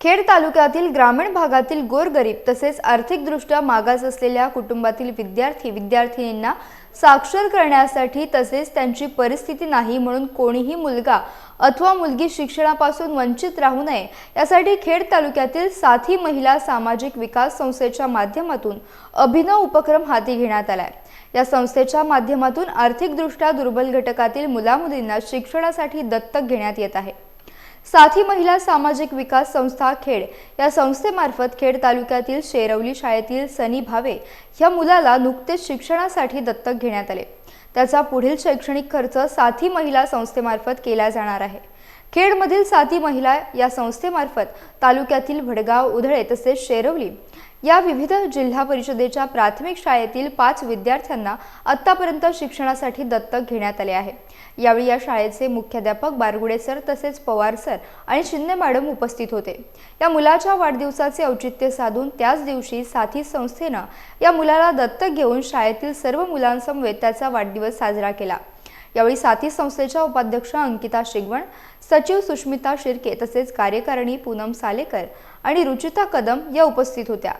खेड तालुक्यातील ग्रामीण भागातील गोरगरीब तसेच आर्थिकदृष्ट्या मागास असलेल्या कुटुंबातील विद्यार्थी विद्यार्थिनींना साक्षर करण्यासाठी तसेच त्यांची परिस्थिती नाही म्हणून कोणीही मुलगा अथवा मुलगी शिक्षणापासून वंचित राहू नये यासाठी खेड तालुक्यातील साथी महिला सामाजिक विकास संस्थेच्या माध्यमातून अभिनव उपक्रम हाती घेण्यात आलाय. या संस्थेच्या माध्यमातून आर्थिकदृष्ट्या दुर्बल घटकातील मुलामुलींना शिक्षणासाठी दत्तक घेण्यात येत आहे. साथी महिला सामाजिक विकास संस्था खेड. या संस्थेमार्फत खेड तालुक्यातील शेरवली शाळेतील सनी भावे या मुलाला नुकतेच शिक्षणासाठी दत्तक घेण्यात आले. त्याचा पुढील शैक्षणिक खर्च साथी महिला संस्थेमार्फत केला जाणार आहे. खेडमधील साथी महिला या संस्थेमार्फत तालुक्यातील भडगाव उधळे तसेच शेरवली या विविध जिल्हा परिषदेच्या प्राथमिक शाळेतील पाच विद्यार्थ्यांना आत्तापर्यंत शिक्षणासाठी दत्तक घेण्यात आले आहे. यावेळी या शाळेचे मुख्याध्यापक बारगुडे सर तसेच पवार सर आणि शिंदे मॅडम उपस्थित होते. या मुलाच्या वाढदिवसाचे औचित्य साधून त्याच दिवशी साथी संस्थेनं या मुलाला दत्तक घेऊन शाळेतील सर्व मुलांसमवेत त्याचा वाढदिवस साजरा केला. यावेळी साथी संस्थेच्या उपाध्यक्ष अंकिता शिगवण सचिव सुष्मिता शिर्के तसेच कार्यकारिणी पूनम सालेकर आणि रुचिता कदम या उपस्थित होत्या